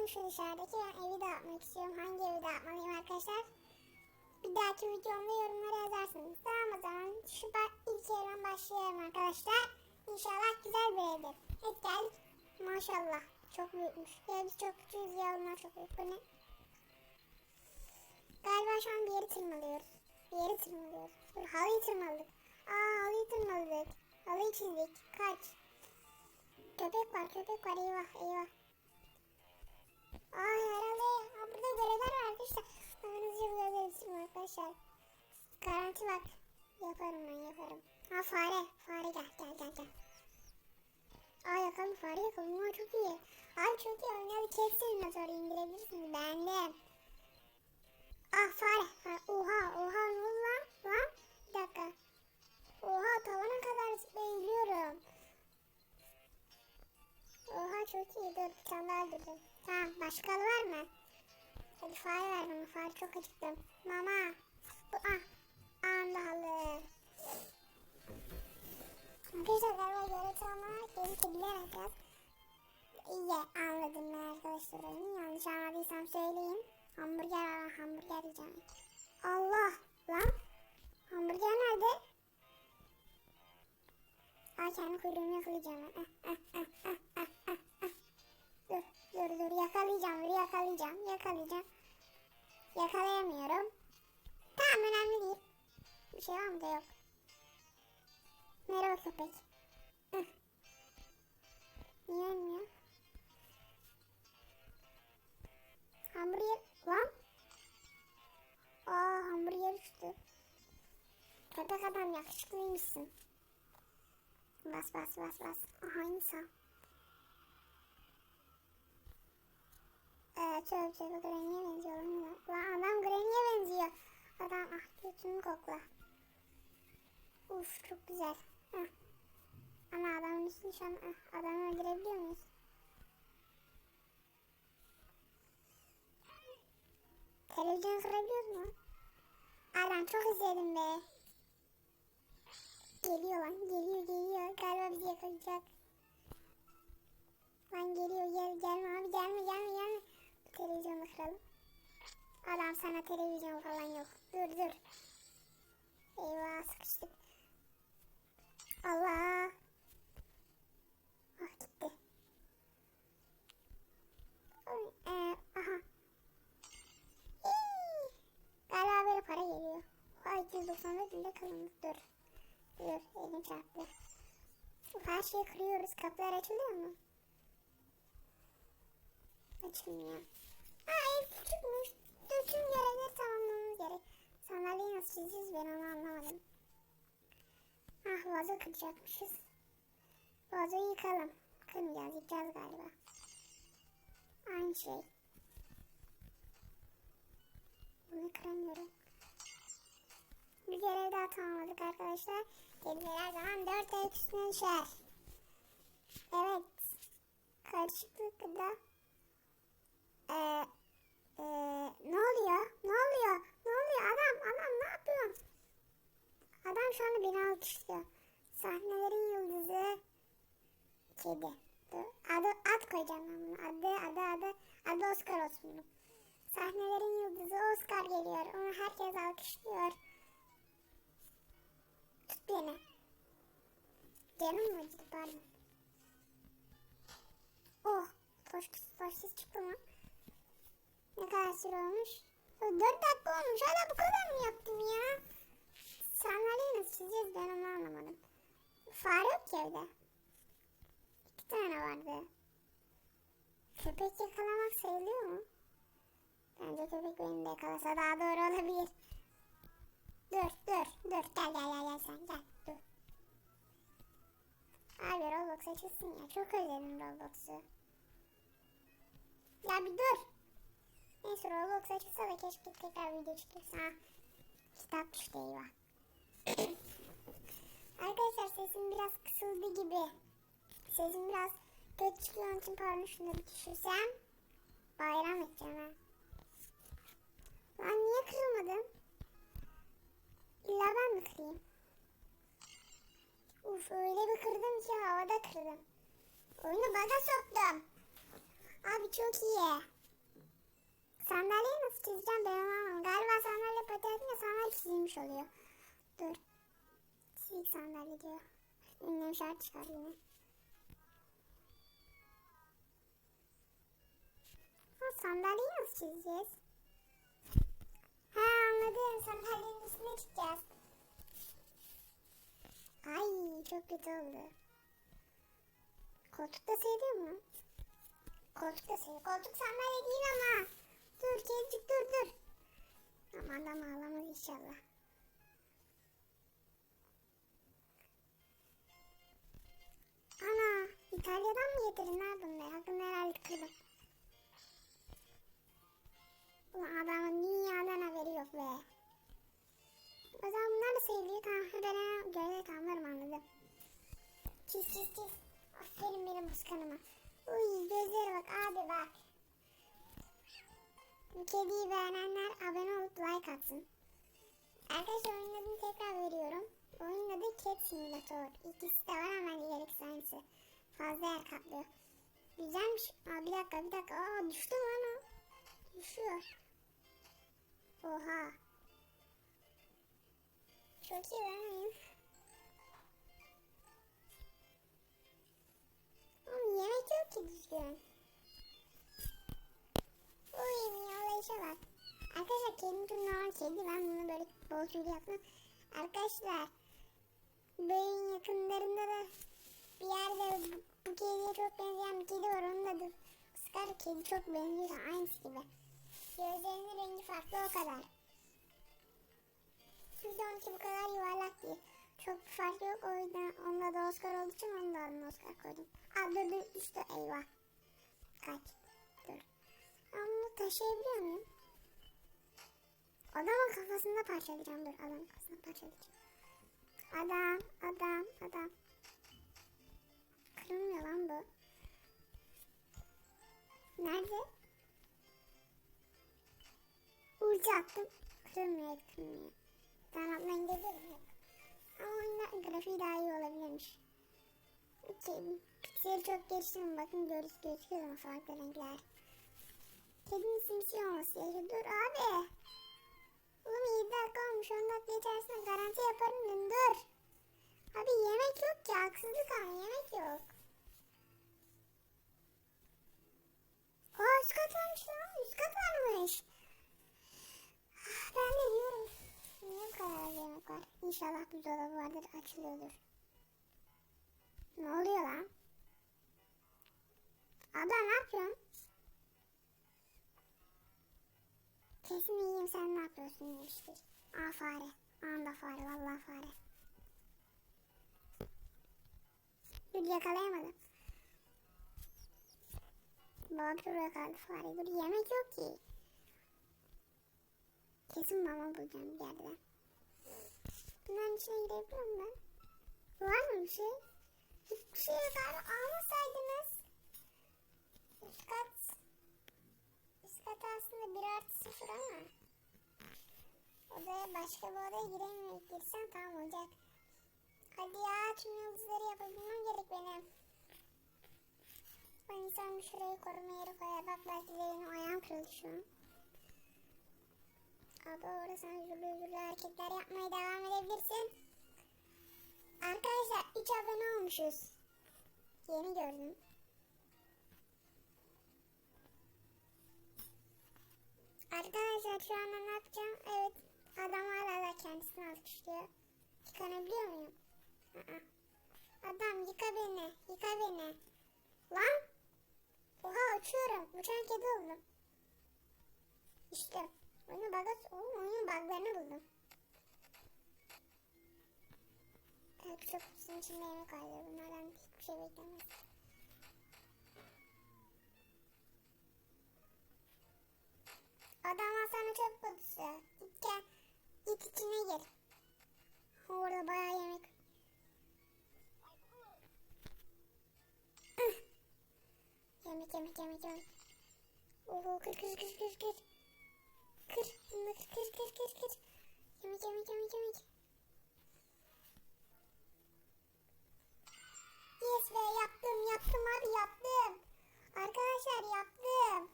çıktım şu dışarıdaki. Ben evi dağıtmak istiyorum. Hangi evi dağıtmalıyım arkadaşlar? Bir dahaki videomda yorumlara yazarsınız. Tamam o zaman şu ilk evden başlayalım arkadaşlar. İnşallah güzel bir evdir. Evet geldik. Maşallah. Çok büyükmüş. Ya çok küçüğüz ya onlar çok büyük. Bu ne? Galiba şu an bir yeri tırmalıyoruz. Bir yeri tırmalıyoruz. Dur halıyı tırmaladık. Aa halıyı tırmaladık. Halıyı çizdik. Kaç. Köpek var köpek var eyvah eyvah. Aa herhalde aa, burada görevler var arkadaşlar. Hızlıca bir görev yetiştireyim arkadaşlar. Garanti bak. Yaparım ben yaparım. Ha fare. Fare gel gel gel gel. Aa yakalım fare yakalım. Aa çok iyi. Abi çok iyi oynadı. Kesin motoru indirebilirsiniz. Beğendim. Ah fare. fare. Oha oha ne oldu lan? Lan bir dakika. Oha tavana kadar zıplayabiliyorum. Çok iyi dur bir tane daha öldürdüm. Tamam başka var mı? Hadi fare ver bana fare çok acıktım. Mama. Bu ah. Anda halı. Arkadaşlar galiba tamamlamak yeni kediler alacağız. İyi anladım ben arkadaşlar oyunu. Yanlış anladıysam söyleyin. Hamburger var hamburger yiyeceğim. Allah lan. Hamburger nerede? Ay kendi kuyruğumu yakalayacağım ah, ah, ah, ah. Yakalayacağım yakalayacağım yakalayacağım. Yakalayamıyorum. Tamam önemli değil. Bir şey var mı da yok. Merhaba köpek. Niye ölmüyor? Hamburger lan. Aa hamburger uçtu. Köpek adam yakışıklıymışsın. Bas bas bas bas. Aha insan. Ee, çöp çöp Granny'e benziyor lan. Lan adam Granny'e benziyor. Adam ah götünü kokla. Uf çok güzel. Heh. Ama adamın üstünü şu an ah, adamı öldürebiliyor muyuz? Televizyon kırabiliyoruz mu? Adam çok izledim be. Geliyor lan geliyor geliyor. Galiba bizi yakalayacak. Lan geliyor gel gelme abi gelme gelme gelme. Televizyonu kıralım. Adam sana televizyon falan yok. Dur dur. Eyvah sıkıştık. Allah. Ah gitti. Oy, e, aha. İyi. Galiba böyle para geliyor. Ay 294 lira kalınmış. Dur. Dur elim çarptı. Her şeyi kırıyoruz. Kapılar açılıyor mu? Açılmıyor. Aa ev küçükmüş. Dur tüm görevleri tamamlamamız gerek. Sandalyeyi nasıl çizeceğiz ben onu anlamadım. Ah vazo kıracakmışız. Vazoyu yıkalım. Kırmayacağız yıkacağız galiba. Aynı şey. Bunu kıramıyorum. Bir görev daha tamamladık arkadaşlar. Kediler her zaman dört ayak üstüne düşer. Evet. Karışıklıkla ee, ee, ne oluyor? Ne oluyor? Ne oluyor? Adam, adam ne yapıyorsun? Adam şu anda beni alkışlıyor. Sahnelerin yıldızı kedi. Dur. Adı, ad koyacağım ben bunu. Adı, adı, adı. Adı Oscar olsun. Sahnelerin yıldızı Oscar geliyor. Onu herkes alkışlıyor. Tut beni. Canım mı acıdı pardon. Oh. Toş, toşsuz çıktı mı? Ne kadar süre olmuş? 4 dakika olmuş. Hala bu kadar mı yaptım ya? Sandalyeyi nasıl çizeceğiz ben onu anlamadım. Fare yok ki evde. İki tane vardı. Köpek yakalamak sayılıyor mu? Bence köpek beni de yakalasa daha doğru olabilir. Dur dur dur gel gel gel gel sen gel dur. Abi Roblox açılsın ya çok özledim Roblox'u. Ya bir dur. Neyse Roblox açılsa da keşke tekrar video çıkırsa. Ha. Kitap düştü eyvah. Arkadaşlar sesim biraz kısıldı gibi. Sesim biraz kötü çıkıyor onun için pardon şunu bir düşürsem. Bayram edeceğim ha. Lan niye kırılmadım? İlla ben mi kırayım? Uf öyle bir kırdım ki havada kırdım. Oyunu baga soktum. Abi çok iyi. Sandalyeyi nasıl çizeceğim ben anlamadım. Galiba sandalye patentle sandalye çizilmiş oluyor. Dur. Çizik sandalye diyor. Ünlem şart çıkar yine. Ha sandalyeyi nasıl çizeceğiz? Ha anladım. Sandalyenin üstüne çıkacağız. Ay çok kötü oldu. Koltuk da seviyor mu? Koltuk da seviyor. Koltuk sandalye değil ama. Dur kedicik dur dur. Ama adam ağlamaz inşallah. Ana İtalya'dan mı getirdin ha bunları? Hakkında herhalde kırdım. Ulan adamın dünyadan haberi yok be. O zaman bunlar da seviliyor. Tamam ben göre tamamlarım anladım. Çiz çiz çiz. Aferin benim kıskanıma. Uy gözlere bak abi bak. Bu kediyi beğenenler abone olup like atsın. Arkadaşlar oyunun adını tekrar veriyorum. Oyunun adı Cat Simulator. İkisi de var ama gerekse aynısı. Fazla yer kaplıyor. Güzelmiş. Aa, bir dakika bir dakika. Aa düştü lan o. Düşüyor. Oha. Çok iyi ben oyun. Oğlum yemek yok ki düzgün. Uy miyalayışa bak. Arkadaşlar çok normal kedi. Ben bunu böyle bol tüylü yaptım. Arkadaşlar beyin yakınlarında da bir yerde bu, kediye çok benzeyen bir kedi var. Onun adı Scar. Kedi çok benziyor. Aynısı gibi. Gözlerinin rengi farklı o kadar. Bir de onunki bu kadar yuvarlak değil. Çok bir fark yok. O yüzden onunla da Oscar olduğu için onu da adını Oscar koydum. Aa dur dur işte eyvah. Kaç. Dur. Ben bunu taşıyabiliyor muyum? Adamın kafasında parçalayacağım. Dur adamın kafasında parçalayacağım. Adam, adam, adam. Kırılmıyor lan bu. Nerede? Ulti attım. Kırılmıyor, kırılmıyor. Ben atmayın dedim. Ama oyunda grafiği daha iyi olabilirmiş. Okey. Pikseli çok geçtim. Bakın görüş gözüküyor ama farklı renkler. Kedinin simsiyah olması gerekiyor. Dur abi. Oğlum 7 dakika olmuş. 10 dakika içerisinde garanti yaparım dedim. Dur. Abi yemek yok ki. Haksızlık ama yemek yok. Aa üst kat varmış lan. Üst kat varmış. Ben de diyorum. Niye bu kadar az yemek var? İnşallah buzdolabı vardır. Açılıyordur. Ne oluyor lan? Abla ne yapıyorsun? Kesin iyiyim sen ne yapıyorsun demiştir. Aa fare. Anda fare vallahi fare. Dur yakalayamadım. Babam şuraya kaldı fare. Dur yemek yok ki. Kesin mama bulacağım bir yerden. Bunların içine girebiliyor muyum ben? Var mı bir şey? Hiçbir şey yok abi. Almasaydınız. Üst kat. Üst kat aslında 1 artı 0 ama. Odaya başka bir odaya giremiyorum. Girsem tamam olacak. Hadi ya tüm yıldızları yapabilmem gerek benim. Ben insan şurayı koruma yeri koyar. Bak belki de benim ayağım kırıldı şu an. Abi orada sen zürlü zürlü hareketler yapmaya devam edebilirsin. Arkadaşlar 3 abone olmuşuz. Yeni gördüm. Arkadaşlar şu anda ne yapacağım? Evet adam hala da kendisini alkışlıyor. Yıkanabiliyor muyum? Adam yıka beni, yıka beni. Lan! Oha uçuyorum. Uçan kedi oldum. İşte. Oyunu bug'a, oğlum oyunun bug'larını buldum. Evet çok kutusunun içinde yemek alıyor. Bunlardan hiçbir şey beklemez. Adam sana çöp kutusu. Git gel. Git içine gir. Orada bayağı yemek. Yemek yemek yemek yemek. Oho kır kır kır kır kır. Kır. Bunu kır kır kır kır kır. Yemek yemek yemek yemek. Yes be yaptım yaptım abi yaptım. Arkadaşlar yaptım.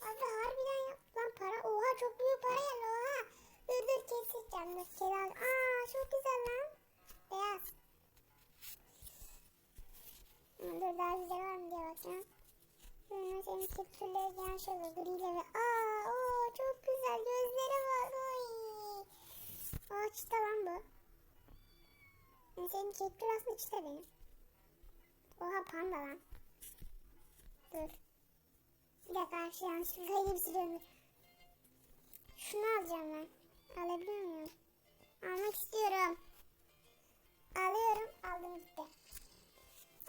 Abi harbiden. Lan para. Oha çok büyük para geldi oha. Dur dur keseceğim. Dur. Aa çok güzel lan. Beyaz. Dur daha güzel var mı diye bakacağım. Sonra senin kirpirleri yan şöyle griyle ve aa o çok güzel gözleri var. Oy. Aa çıta lan bu. Yani senin kirpir aslında çıta benim. Oha panda lan. Dur. Bir dakika karşı yanlışlıkla kaydı sürüyorum. Şunu alacağım ben. Alabiliyor muyum? Almak istiyorum. Alıyorum. Aldım gitti.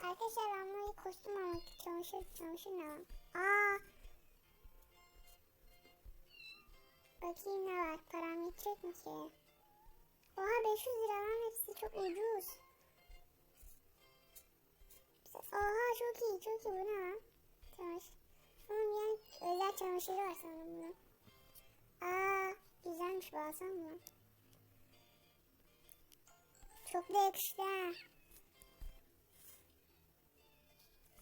Arkadaşlar ben burayı kostüm almak çamaşır çamaşır ne var? Aa. Bakayım ne var? Param yetecek mi ki? Oha 500 lira lan hepsi çok ucuz. Oha çok iyi çok iyi bu ne lan? Çamaşır. Bunun yani özel çamaşırı var sanırım bunun. Aa güzelmiş alsam mı? Çok da yakıştı ha.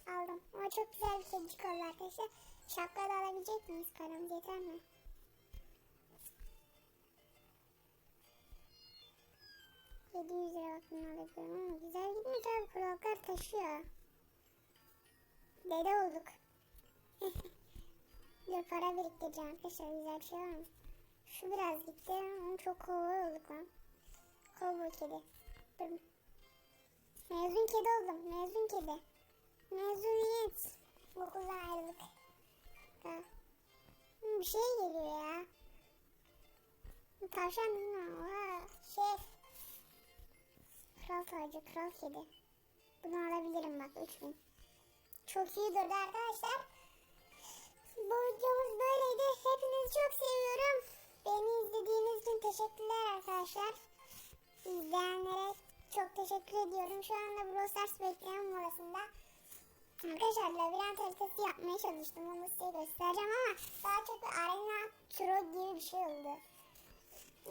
Aldım. Ama çok güzel bir kedicik oldu arkadaşlar. Şapka da alabilecek miyiz? Paramız yeter mi? Yedi yüz lira bak bunu alabiliyorum ama güzel gitmiş abi. Kulaklar taşıyor. Dede olduk. Dur para biriktireceğim arkadaşlar. Güzel bir şey var mı? Şu biraz gitti ama çok kovboy olduk lan. Kovboy kedi. Dur. Mezun kedi oldum. Mezun kedi. Mezuniyet. Okuldan ayrılık. Ha. Hı, Bir şey geliyor ya. Tavşan bilmem. Oha. Şef. Kral tacı. Kral kedi. Bunu alabilirim bak. 3000. Çok iyi durdu arkadaşlar. Bu böyleydi. Hepinizi çok seviyorum. Beni izlediğiniz için teşekkürler arkadaşlar. İzleyenlere çok teşekkür ediyorum. Şu anda Brawl Stars bekleyen molasında. Arkadaşlar labirent haritası yapmaya çalıştım. Onu size göstereceğim ama daha çok bir arena turu gibi bir şey oldu.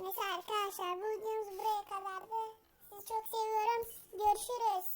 Neyse arkadaşlar bu videomuz buraya kadardı. Sizi çok seviyorum. Görüşürüz.